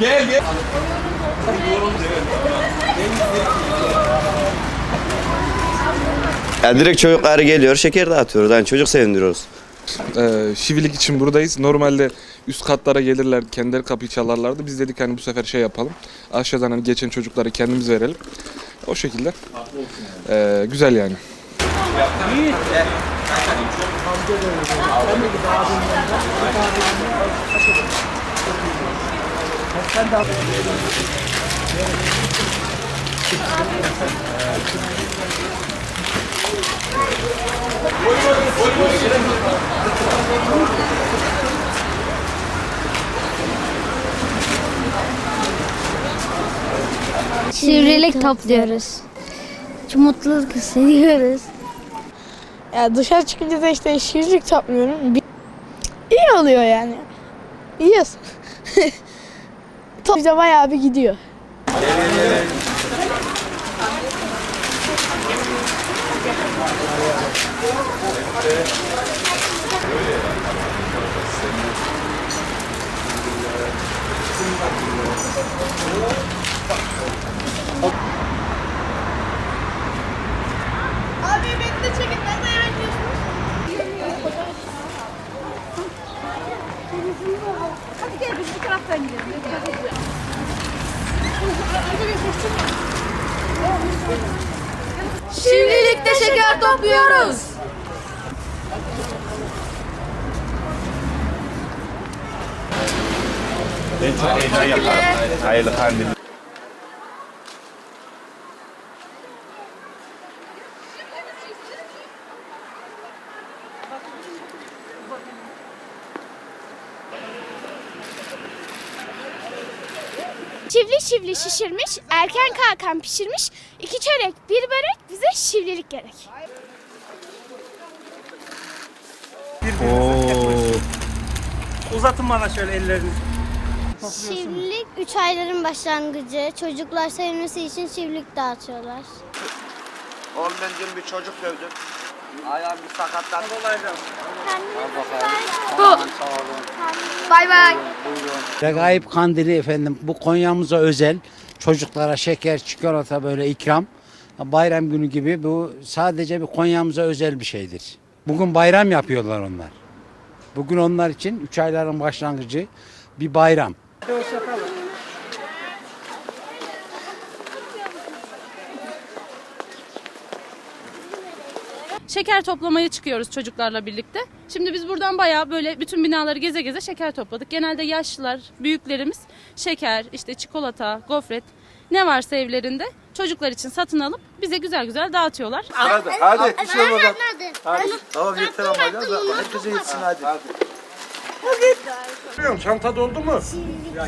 Gel gel. Yani direkt çocuklar geliyor, şeker dağıtıyoruz. Yani çocuk sevindiriyoruz. Ee, şivilik için buradayız. Normalde üst katlara gelirler, kendileri kapıyı çalarlardı. Biz dedik hani bu sefer şey yapalım. Aşağıdan hani geçen çocukları kendimiz verelim. O şekilde. Ee, güzel yani. Sivrilik topluyoruz. Çok mutluluk hissediyoruz. Ya dışarı çıkınca da işte şiirlik topluyorum. İyi oluyor yani. İyiyiz. Topluca bayağı bir gidiyor. Abi Hadi gel biz bu taraftan gidelim. Şimdilikte şeker topluyoruz. Ben çok heyecan yaparım. Hayırlı kandil. Şivli şivli şişirmiş, erken kalkan pişirmiş, iki çörek, bir börek bize şivlilik gerek. Uzatın bana şöyle ellerinizi. Şivlilik 3 ayların başlangıcı. Çocuklar sevmesi için şivlik dağıtıyorlar. Oğlum ben dün bir çocuk dövdüm. Ayağım bir sakatlandı. Bay bay. Regaip Kandili efendim bu Konya'mıza özel çocuklara şeker, çikolata böyle ikram. Bayram günü gibi bu sadece bir Konya'mıza özel bir şeydir. Bugün bayram yapıyorlar onlar. Bugün onlar için 3 ayların başlangıcı bir bayram. Şeker toplamaya çıkıyoruz çocuklarla birlikte. Şimdi biz buradan bayağı böyle bütün binaları geze geze şeker topladık. Genelde yaşlılar, büyüklerimiz şeker, işte çikolata, gofret ne varsa evlerinde çocuklar için satın alıp bize güzel güzel dağıtıyorlar. Hadi hadi bir şey olmadan. Hadi. Tamam yeter ama ya. Herkese yetsin hadi. Çanta doldu mu? Şivlilik